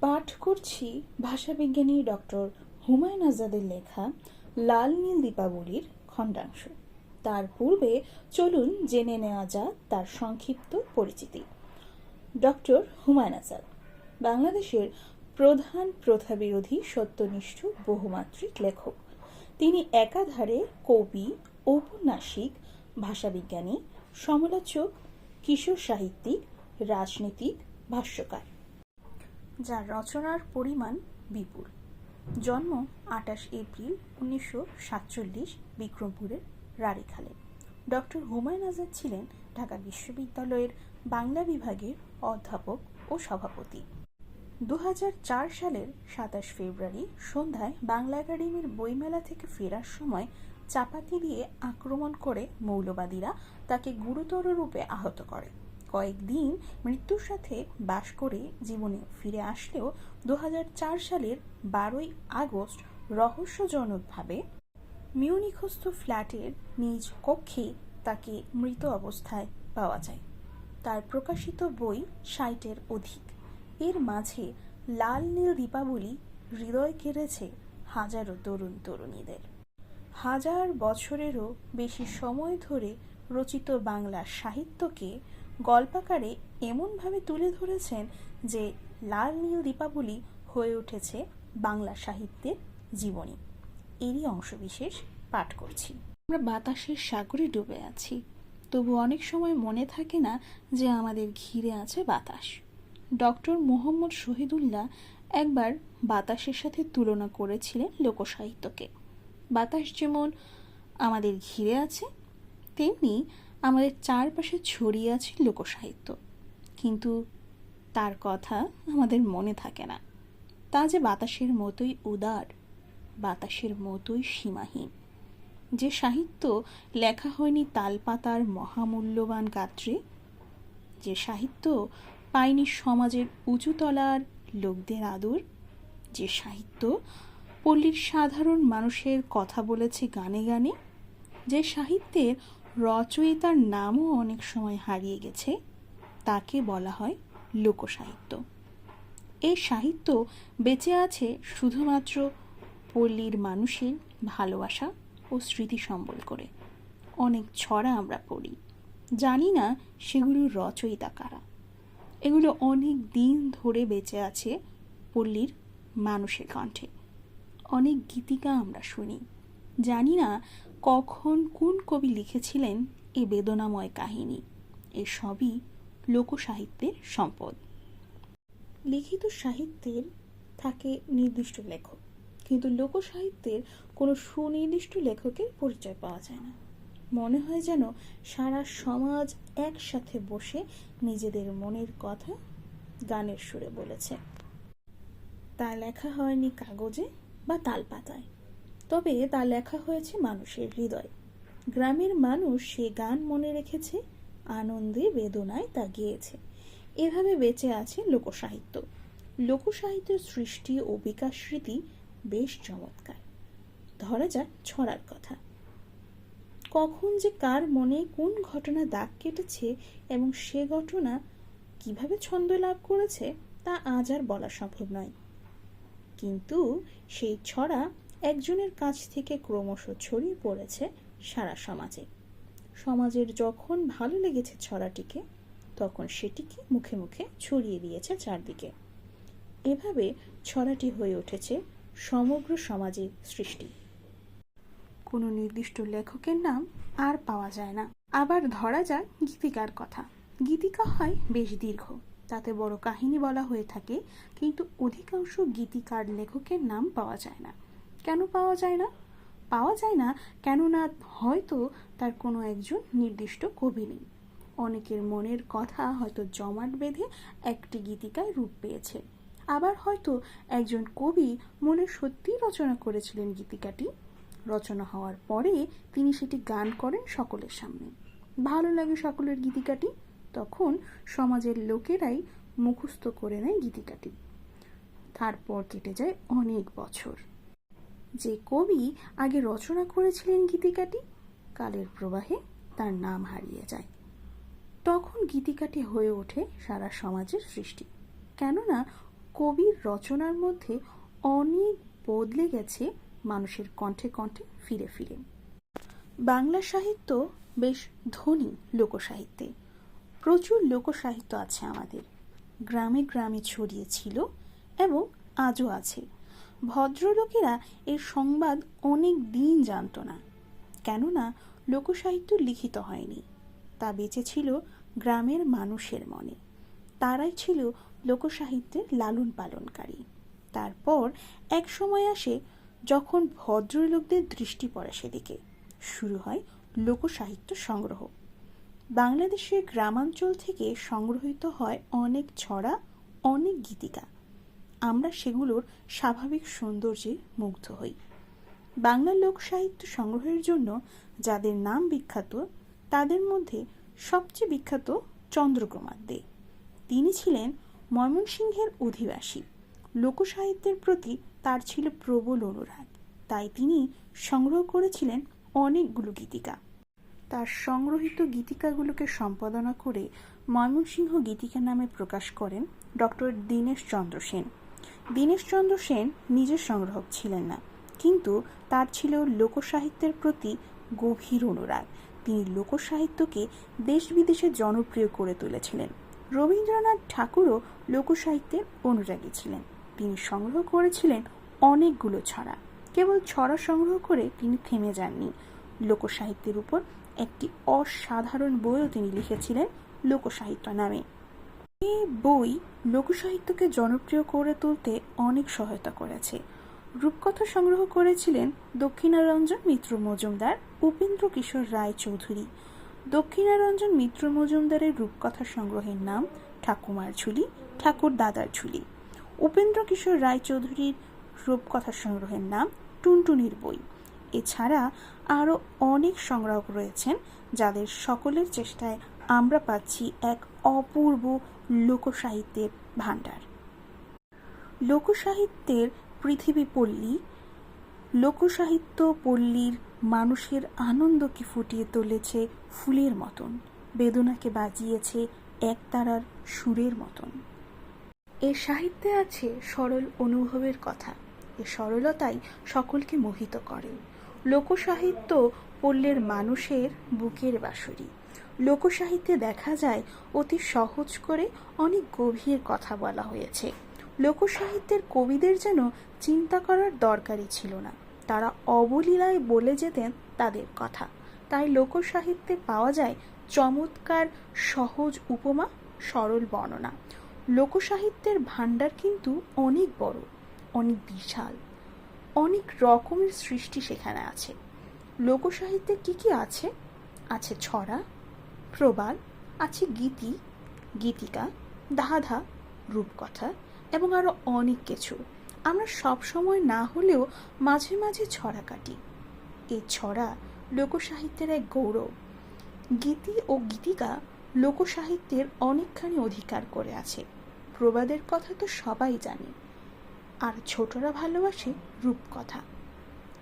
পাঠ করছি ভাষাবিজ্ঞানী ডক্টর হুমায়ুন আজাদের লেখা লাল নীল দীপাবলির খণ্ডাংশ। তার পূর্বে চলুন জেনে নেওয়া যাক তার সংক্ষিপ্ত পরিচিতি। ডক্টর হুমায়ুন আজাদ, বাংলাদেশের প্রধান প্রথাবিরোধী সত্যনিষ্ঠ বহুমাত্রিক লেখক। তিনি একাধারে কবি, ঔপন্যাসিক, ভাষাবিজ্ঞানী, সমালোচক, কিশোর সাহিত্যিক, রাজনীতিক, ভাষ্যকার। যার রচনার পরিমাণ বিপুল। জন্ম আঠাশ এপ্রিল উনিশশো সাতচল্লিশ বিক্রমপুরের রাড়িখালে ডক্টর হুমায়ুন আজাদ ছিলেন ঢাকা বিশ্ববিদ্যালয়ের বাংলা বিভাগের অধ্যাপক ও সভাপতি। দু হাজার চার সালের সাতাশ ফেব্রুয়ারি সন্ধ্যায় বাংলা একাডেমির বইমেলা থেকে ফেরার সময় চাপাতি দিয়ে আক্রমণ করে মৌলবাদীরা তাকে গুরুতর রূপে আহত করে। কয়েকদিন মৃত্যুর সাথে বাস করে জীবনে ফিরে আসলেও দুহাজার চার সালের বারোই আগস্ট রহস্যজনকভাবে মিউনিখস্থ ফ্ল্যাটের নিজ কক্ষে তাকে মৃত অবস্থায় পাওয়া যায়। তার প্রকাশিত বই ষাটের অধিক। এর মাঝে লাল নীল দীপাবলি হৃদয় কেড়েছে হাজারো তরুণ তরুণীদের। হাজার বছরেরও বেশি সময় ধরে রচিত বাংলা সাহিত্যকে গল্পাকারে এমনভাবে তুলে ধরেছেন যে লাল নীল দীপাবলি হয়ে উঠেছে বাংলা সাহিত্যের জীবনী। এরই অংশবিশেষ পাঠ করছি। আমরা বাতাসের সাগরে ডুবে আছি। তবু অনেক সময় মনে থাকে না যে আমাদের ঘিরে আছে বাতাস। ডক্টর মোহাম্মদ শহীদুল্লাহ একবার বাতাসের সাথে তুলনা করেছিলেন লোকসাহিত্যকে। বাতাস যেমন আমাদের ঘিরে আছে, তেমনি আমাদের চারপাশে ছড়িয়ে আছে লোকসাহিত্য। কিন্তু তার কথা আমাদের মনে থাকে না। তা যে বাতাসের মতোই উদার, বাতাসের মতোই সীমাহীন। যে সাহিত্য লেখা হয়নি তালপাতার মহামূল্যবান গাত্রে, যে সাহিত্য পায়নি সমাজের উঁচুতলার লোকদের আদর, যে সাহিত্য পল্লীর সাধারণ মানুষের কথা বলেছে গানে গানে, যে সাহিত্যের রচয়িতার নামও অনেক সময় হারিয়ে গেছে। তাকে বলা হয় লোকসাহিত্য। এই সাহিত্য বেঁচে আছে শুধুমাত্র পল্লীর মানুষের ভালোবাসা ও স্মৃতি সম্বল করে। অনেক ছড়া আমরা পড়ি। জানি না সেগুলো রচয়িতা কারা। এগুলো অনেক দিন ধরে বেঁচে আছে পল্লীর মানুষের কণ্ঠে। অনেক গীতিকা আমরা শুনি। জানি না কখন কোন কবি লিখেছিলেন এ বেদনাময় কাহিনী? এসবই লোকসাহিত্যের সম্পদ। লিখিত সাহিত্যের থাকে নির্দিষ্ট লেখক, কিন্তু লোকসাহিত্যের কোনো সুনির্দিষ্ট লেখকের পরিচয় পাওয়া যায় না। মনে হয় যেন সারা সমাজ একসাথে বসে নিজেদের মনের কথা গানের সুরে বলেছে। তা লেখা হয়নি কাগজে বা তালপাতায়। তবে তা লেখা হয়েছে মানুষের হৃদয়। গ্রামের মানুষ সে গান মনে রেখেছে, আনন্দে বেদনায় তা গিয়েছে। এভাবে বেঁচে আছে লোকসাহিত্য। লোকসাহিত্যের সৃষ্টি ও বিকাশ স্মৃতি বেশ চমৎকার। ধরা যাক ছড়ার কথা। কখন যে কার মনে কোন ঘটনা দাগ কেটেছে এবং সে ঘটনা কীভাবে ছন্দ লাভ করেছে তা আজ আর বলা সম্ভব নয়। কিন্তু সেই ছড়া একজনের কাছ থেকে ক্রমশ ছড়িয়ে পড়েছে সারা সমাজে। সমাজের যখন ভালো লেগেছে ছড়াটিকে, তখন সেটিকে মুখে মুখে ছড়িয়ে দিয়েছে চারদিকে। এভাবে ছড়াটি হয়ে উঠেছে সমগ্র সমাজের সৃষ্টি। কোনো নির্দিষ্ট লেখকের নাম আর পাওয়া যায় না। আবার ধরা যাক গীতিকার কথা। গীতিকা হয় বেশ দীর্ঘ, তাতে বড় কাহিনী বলা হয়ে থাকে, কিন্তু অধিকাংশ গীতিকার লেখকের নাম পাওয়া যায় না। কেন পাওয়া যায় না? পাওয়া যায় না কেননা হয়তো তার কোনো একজন নির্দিষ্ট কবি নেই। অনেকের মনের কথা হয়তো জমাট বেঁধে একটি গীতিকায় রূপ পেয়েছে। আবার হয়তো একজন কবি মনে সত্যিই রচনা করেছিলেন গীতিকাটি। রচনা হওয়ার পরে তিনি সেটি গান করেন সকলের সামনে। ভালো লাগে সকলের গীতিকাটি। তখন সমাজের লোকেরাই মুখস্থ করে নেয় গীতিকাটি। তারপর কেটে যায় অনেক বছর। যে কবি আগে রচনা করেছিলেন গীতিকাটি, কালের প্রবাহে তার নাম হারিয়ে যায়। তখন গীতিকাটি হয়ে ওঠে সারা সমাজের সৃষ্টি। কেননা কবির রচনার মধ্যে অনেক বদলে গেছে মানুষের কণ্ঠে কণ্ঠে ফিরে ফিরে। বাংলা সাহিত্য বেশ ধনী লোকসাহিত্যে। প্রচুর লোকসাহিত্য আছে আমাদের। গ্রামে গ্রামে ছড়িয়ে ছিল এবং আজও আছে। ভদ্রলোকেরা এর সংবাদ অনেক দিন জানত না, কেননা লোকসাহিত্য লিখিত হয়নি। তা বেঁচে ছিল গ্রামের মানুষের মনে। তারাই ছিল লোকসাহিত্যের লালন পালনকারী। তারপর এক সময় আসে যখন ভদ্রলোকদের দৃষ্টি পড়ে সেদিকে। শুরু হয় লোকসাহিত্য সংগ্রহ। বাংলাদেশের গ্রামাঞ্চল থেকে সংগ্রহীত হয় অনেক ছড়া, অনেক গীতিকা। আমরা সেগুলোর স্বাভাবিক সৌন্দর্যে মুগ্ধ হই। বাংলা লোক সাহিত্য সংগ্রহের জন্য যাদের নাম বিখ্যাত, তাদের মধ্যে সবচেয়ে বিখ্যাত চন্দ্রকুমার দে। তিনি ছিলেন ময়মনসিংহের অধিবাসী। লোকসাহিত্যের প্রতি তার ছিল প্রবল অনুরাগ। তাই তিনি সংগ্রহ করেছিলেন অনেকগুলো গীতিকা। তার সংগ্রহীত গীতিকাগুলোকে সম্পাদনা করে ময়মনসিংহ গীতিকা নামে প্রকাশ করেন ডক্টর দীনেশ চন্দ্র সেন। দীনেশ চন্দ্র সেন নিজের সংগ্রাহক ছিলেন না, কিন্তু তার ছিল লোকসাহিত্যের প্রতি গভীর অনুরাগ। তিনি লোকসাহিত্যকে দেশ বিদেশে জনপ্রিয় করে তুলেছিলেন। রবীন্দ্রনাথ ঠাকুরও লোকসাহিত্যের অনুরাগী ছিলেন। তিনি সংগ্রহ করেছিলেন অনেকগুলো ছড়া। কেবল ছড়া সংগ্রহ করে তিনি থেমে যাননি। লোকসাহিত্যের উপর একটি অসাধারণ বইও তিনি লিখেছিলেন লোকসাহিত্য নামে। এই বই লোকসাহিত্যকে জনপ্রিয় করে তুলতে অনেক সহায়তা করেছে। রূপকথা সংগ্রহ করেছিলেন দক্ষিণারঞ্জন মিত্র মজুমদার, উপেন্দ্র কিশোর রায় চৌধুরী। দক্ষিণারঞ্জন মিত্র মজুমদারের রূপকথা সংগ্রহের নাম ঠাকুমার ঝুলি, ঠাকুর দাদার ঝুলি। উপেন্দ্র কিশোর রায় চৌধুরীর রূপকথা সংগ্রহের নাম টুনটুনির বই। এছাড়া আরও অনেক সংগ্রাহক রয়েছেন, যাদের সকলের চেষ্টায় আমরা পাচ্ছি এক অপূর্ব লোকসাহিত্যের ভাণ্ডার। লোকসাহিত্যের পৃথিবী পল্লী, লোকসাহিত্য পল্লীর মানুষের আনন্দকে ফুটিয়ে তুলেছে ফুলের মতন, বেদনাকে বাজিয়েছে এক তারার সুরের মতন। এ সাহিত্যে আছে সরল অনুভবের কথা, এ সরলতাই সকলকে মোহিত করে। লোকসাহিত্য পল্লের মানুষের বুকের বাঁশরি লোকসাহিত্যে দেখা যায়, অতি সহজ করে অনেক গভীর কথা বলা হয়েছে। লোকসাহিত্যের কবিদের যেন চিন্তা করার দরকারই ছিল না। তারা অবলীলায় বলে যেতেন তাদের কথা। তাই লোকসাহিত্যে পাওয়া যায় চমৎকার, সহজ উপমা, সরল বর্ণনা। লোকসাহিত্যের ভাণ্ডার কিন্তু অনেক বড়, অনেক বিশাল, অনেক রকমের সৃষ্টি সেখানে আছে। লোকসাহিত্যে কি কি আছে? আছে ছড়া প্রবাদ আছে গীতি, গীতিকা ধাঁধা রূপকথা এবং আরও অনেক কিছু। আমরা সব সময় না হলেও মাঝে মাঝে ছড়া কাটি। এই ছড়া লোকসাহিত্যের এক গৌরব। গীতি ও গীতিকা লোকসাহিত্যের অনেকখানি অধিকার করে আছে। প্রবাদের কথা তো সবাই জানে। আর ছোটরা ভালোবাসে রূপকথা।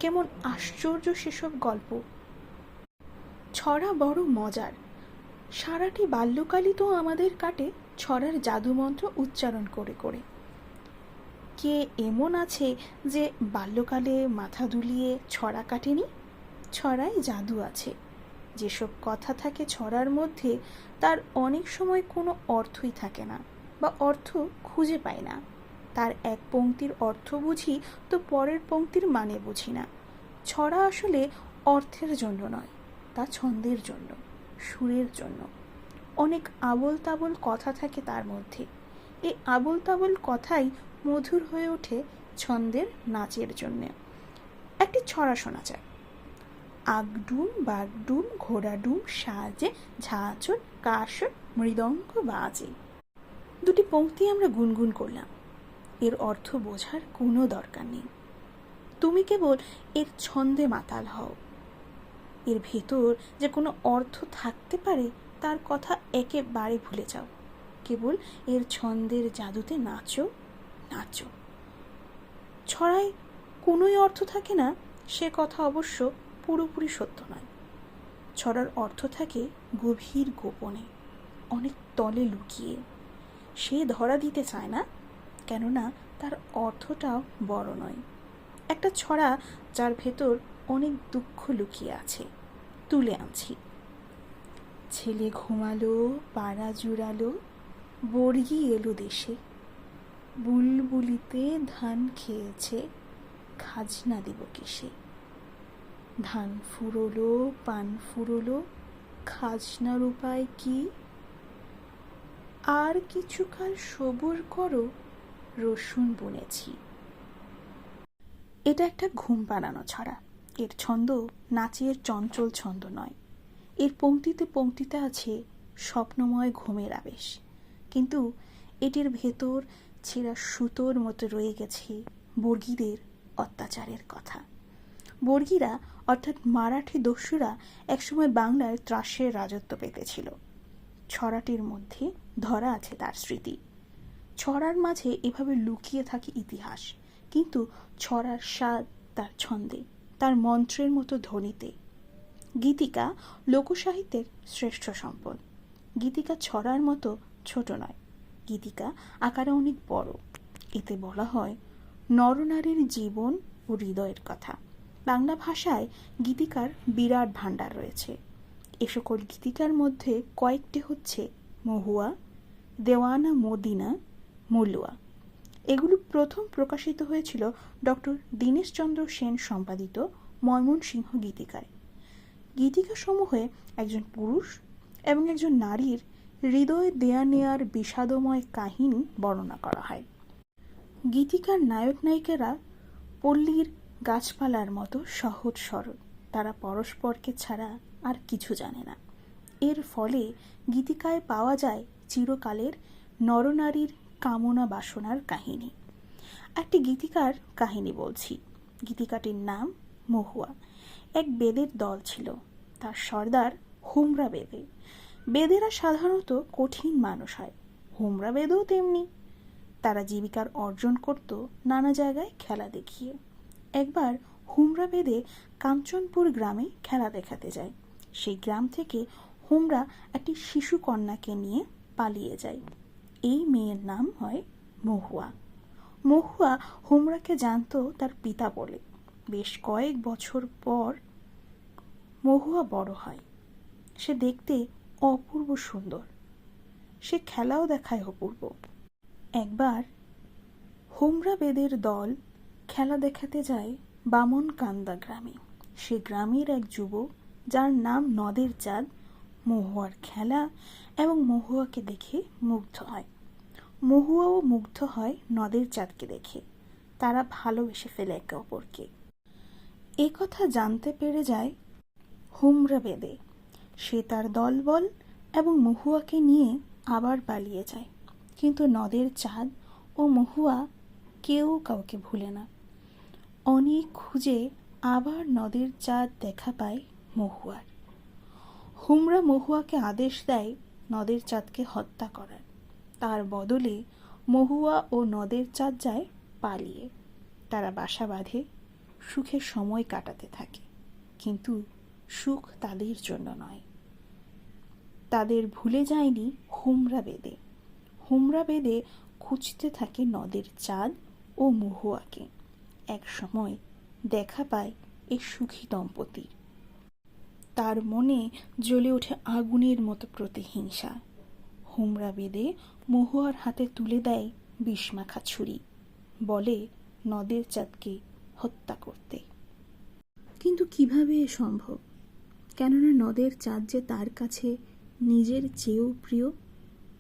কেমন আশ্চর্য সেসব গল্প। ছড়া বড় মজার। সারাটি বাল্যকালই তো আমাদের কাটে ছড়ার জাদুমন্ত্র উচ্চারণ করে করে। কে এমন আছে যে বাল্যকালে মাথা দুলিয়ে ছড়া কাটেনি? ছড়ায় জাদু আছে। যেসব কথা থাকে ছড়ার মধ্যে, তার অনেক সময় কোনো অর্থই থাকে না বা অর্থ খুঁজে পায় না। তার এক পংক্তির অর্থ বুঝি তো পরের পংক্তির মানে বুঝি না। ছড়া আসলে অর্থের জন্য নয়, তা ছন্দের জন্য। সুরের জন্য। অনেক আবল তাবল কথা থাকে তার মধ্যে। এই আবল তাবল কথাই মধুর হয়ে ওঠে ছন্দের নাচের জন্যে। একটি ছড়া শোনা যায়। আগডুম বাগডুম ঘোড়াডুম সাজে ঝাঁচর কাশর মৃদঙ্গ বাজে। দুটি পংক্তি আমরা গুনগুন করলাম। এর অর্থ বোঝার কোনো দরকার নেই। তুমি কেবল এর ছন্দে মাতাল হও। এর ভেতর যে কোনো অর্থ থাকতে পারে, তার কথা একেবারে ভুলে যাও। কেবল এর ছন্দের জাদুতে নাচো নাচো। ছড়ায় কোনোই অর্থ থাকে না, সে কথা অবশ্য পুরোপুরি সত্য নয়। ছড়ার অর্থ থাকে গভীর গোপনে, অনেক তলে লুকিয়ে। সে ধরা দিতে চায় না, কেননা তার অর্থটাও বড় নয়। একটা ছড়া যার ভেতর অনেক দুঃখ লুকিয়ে আছে, তুলে আনছি। ছেলে ঘুমালো, পাড়া জুড়ালো, বর্গি এলো দেশে। বুলবুলিতে ধান খেয়েছে, খাজনা দিব কিসে? ধান ফুরোলো, পান ফুরোলো, খাজনার উপায় কি? আর কিছুকাল সবুর করো, রসুন বুনেছি। এটা একটা ঘুম পাড়ানো ছড়া। এর ছন্দ নাচের চঞ্চল ছন্দ নয়। এর পংক্তিতে পংক্তিতে আছে স্বপ্নময় ঘুমের আবেশ। কিন্তু এটির ভেতর ছেঁড়া সুতোর মতো রয়ে গেছে বর্গীদের অত্যাচারের কথা। বর্গীরা, অর্থাৎ মারাঠি দস্যুরা, একসময় বাংলায় ত্রাসের রাজত্ব পেতেছিল। ছড়াটির মধ্যে ধরা আছে তার স্মৃতি। ছড়ার মাঝে এভাবে লুকিয়ে থাকে ইতিহাস, কিন্তু ছড়ার স্বাদ তার ছন্দে। তার মন্ত্রের মতো ধ্বনিতে। গীতিকা লোকসাহিত্যের শ্রেষ্ঠ সম্পদ। গীতিকা ছড়ার মতো ছোট নয়, গীতিকা আকারে অনেক বড়। এতে বলা হয়, নরনারীর জীবন ও হৃদয়ের কথা। বাংলা ভাষায় গীতিকার বিরাট ভাণ্ডার রয়েছে। এ সকল গীতিকার মধ্যে কয়েকটি হচ্ছে মহুয়া, দেওয়ানা মদিনা, মলুয়া। এগুলো প্রথম প্রকাশিত হয়েছিল ডক্টর দীনেশচন্দ্র সেন সম্পাদিত ময়মনসিংহ গীতিকায়। গীতিকাসমূহে একজন পুরুষ এবং একজন নারীর হৃদয় দেয়া নেয়ার বিষাদময় কাহিনী বর্ণনা করা হয়। গীতিকার নায়ক নায়িকারা পল্লীর গাছপালার মতো সহজ সরল, তারা পরস্পরকে ছাড়া আর কিছু জানে না। এর ফলে গীতিকায় পাওয়া যায় চিরকালের নরনারীর কামনা বাসনার কাহিনী। একটি গীতিকার কাহিনী বলছি। গীতিকাটির নাম মহুয়া। এক বেদের দল ছিল। তার সর্দার হুমরা বেদে। বেদেরা সাধারণত কঠিন মানুষ হয়। হুমরা বেদেও তেমনি। তারা জীবিকার অর্জন করত নানা জায়গায় খেলা দেখিয়ে। একবার হুমরা বেদে কাঞ্চনপুর গ্রামে খেলা দেখাতে যায়। সেই গ্রাম থেকে হুমরা একটি শিশু কন্যাকে নিয়ে পালিয়ে যায়। এই মেয়ের নাম হয় মহুয়া। মহুয়া হুমরাকে জানতো তার পিতা বলে। বেশ কয়েক বছর পর মহুয়া বড় হয়। সে দেখতে অপূর্ব সুন্দর। সে খেলাও দেখায় অপূর্ব। একবার হোমরা বেদের দল খেলা দেখাতে যায় বামন কান্দা গ্রামে। সে গ্রামের এক যুবক, যার নাম নদের চাঁদ, মহুয়ার খেলা এবং মহুয়াকে দেখে মুগ্ধ হয়। মহুয়াও মুগ্ধ হয় নদের চাঁদকে দেখে। তারা ভালোবেসে ফেলে একে অপরকে। এ কথা জানতে পেরে যায় হুমরা বেদে। সে তার দলবল এবং মহুয়াকে নিয়ে আবার পালিয়ে যায়। কিন্তু নদের চাঁদ ও মহুয়া কেউ কাউকে ভুলে না। অনেক খুঁজে আবার নদের চাঁদ দেখা পায় মহুয়ার। হুমরা মহুয়াকে আদেশ দেয় নদের চাঁদকে হত্যা করার। তার বদলে মহুয়া ও নদের চাঁদ যায় পালিয়ে তারা বাসা বাঁধে সুখের সময় কাটাতে থাকে। কিন্তু সুখ তাদের জন্য নয়। তাদের ভুলে যায়নি হুমরা বেদে। হুমরা বেদে খুঁজতে থাকে নদের চাঁদ ও মহুয়াকে। এক সময় দেখা পায় এই সুখী দম্পতির। তার মনে জ্বলে ওঠে আগুনের মতো প্রতিহিংসা। হুমরা বেদে মহুয়ার হাতে তুলে দেয় বিষমাখা ছুরি বলে নদের চাঁদকে হত্যা করতে। কিন্তু কীভাবে এ সম্ভব? কেননা নদের চাঁদ যে তার কাছে নিজের চেয়েও প্রিয়,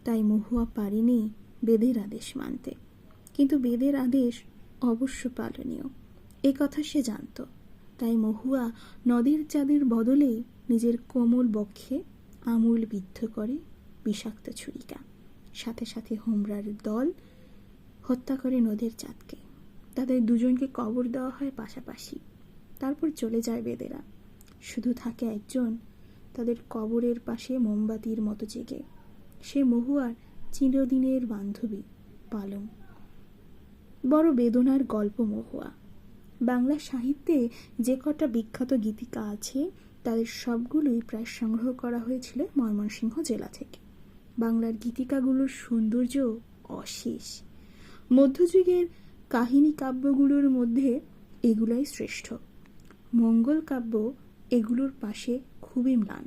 তাই মহুয়া পারেনি বেদের আদেশ মানতে। কিন্তু বেদের আদেশ অবশ্য পালনীয়। এ কথা সে জানত। তাই মহুয়া নদীর চাঁদের বদলে নিজের কোমল বক্ষে আমূল বিদ্ধ করে বিষাক্ত ছুরিকা। সাথে সাথে হোমরার দল হত্যা করে নদীর চাঁদকে। তাদের দুজনকে কবর দেওয়া হয় পাশাপাশি। তারপর চলে যায় বেদেরা। শুধু থাকে একজন, তাদের কবরের পাশে মোমবাতির মতো জেগে। সে মহুয়ার চিরদিনের বান্ধবী, পালং। বড় বেদনার গল্প মহুয়া। বাংলা সাহিত্যে যে কটা বিখ্যাত গীতিকা আছে, তাদের সবগুলোই প্রায় সংগ্রহ করা হয়েছিল ময়মনসিংহ জেলা থেকে। বাংলার গীতিকাগুলোর সৌন্দর্য অশেষ। মধ্যযুগের কাহিনী কাব্যগুলোর মধ্যে এগুলাই শ্রেষ্ঠ। মঙ্গল কাব্য এগুলোর পাশে খুবই ম্লান।